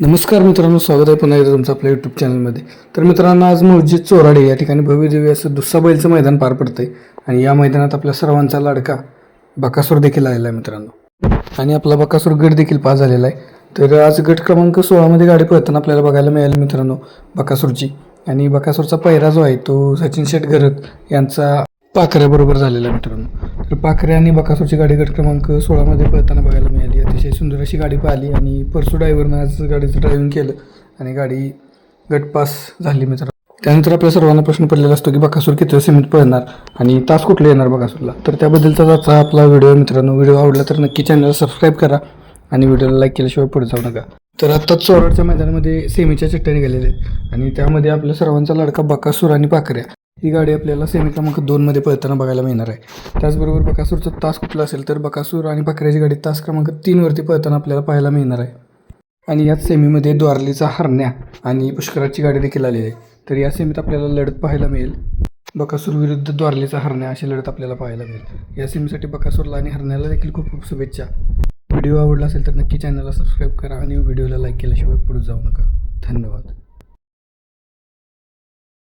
नमस्कार मित्रांनो स्वागत आहे पुन्हा एकदा तुमचं आपल्या यूट्यूब चॅनलमध्ये तर मित्रांनो आज मस्जिद चोराडे या ठिकाणी भव्यदेवी असं दुसरा बैलचं मैदान पार पडतंय. आणि या मैदानात आपल्या सर्वांचा लाडका बकासूर देखील आलेला आहे मित्रांनो. आणि आपला बकासूर गट देखील पास झालेला आहे. तर आज गट क्रमांक सोळामध्ये गाडी पळताना आपल्याला बघायला मिळाली मित्रांनो बकासूरची. आणि बकासूरचा पहिरा जो आहे तो सचिन शेठ यांचा पाखऱ्याबरोबर झालेला आहे मित्रांनो. तर पाखरे आणि बकासूरची गाडी गट क्रमांक सोळामध्ये पळताना बघायला मिळाली. अतिशय अशी गाडी पाहिली आणि परसू ड्रायव्हरनं आज गाडीचं ड्रायव्हिंग केलं आणि गाडी गटपास झाली मित्रांनो. त्यानंतर आपल्या सर्वांना प्रश्न पडलेला असतो की बकासूर किती सीमित पळणार आणि तास कुठले येणार बकासूरला? तर त्याबद्दलचा आजचा आपला व्हिडिओ मित्रांनो. व्हिडिओ आवडला तर नक्की चॅनलला सबस्क्राईब करा आणि व्हिडिओला लाईक केल्याशिवाय पुढे जाऊ नका. तर आत्ताच चोराडच्या मैदानामध्ये सेमीच्या चट्ट्या निघालेल्या आहेत आणि त्यामध्ये आपल्या सर्वांचा लाडका बकासूर आणि पाखऱ्या. ही गाडी आपल्याला सेमी क्रमांक दोनमध्ये पळताना बघायला मिळणार आहे. त्याचबरोबर बकासूरचा तास कुठला असेल तर बकासूर आणि बकऱ्याची गाडी तास क्रमांक तीनवरती पळताना आपल्याला पाहायला मिळणार आहे. आणि याच सेमीमध्ये द्वारलीचा हरण्या आणि पुष्कराची गाडी देखील आलेली आहे. तर या सेमीत आपल्याला लढत पाहायला मिळेल. बकासूर विरुद्ध द्वारलीचा हरण्या अशी लढत आपल्याला पाहायला मिळेल. या सेमीसाठी बकासूरला आणि हरण्याला देखील खूप खूप शुभेच्छा. व्हिडिओ आवडला असेल तर नक्की चॅनलला सबस्क्राईब करा आणि व्हिडिओला लाईक केल्याशिवाय पुढे जाऊ नका. धन्यवाद.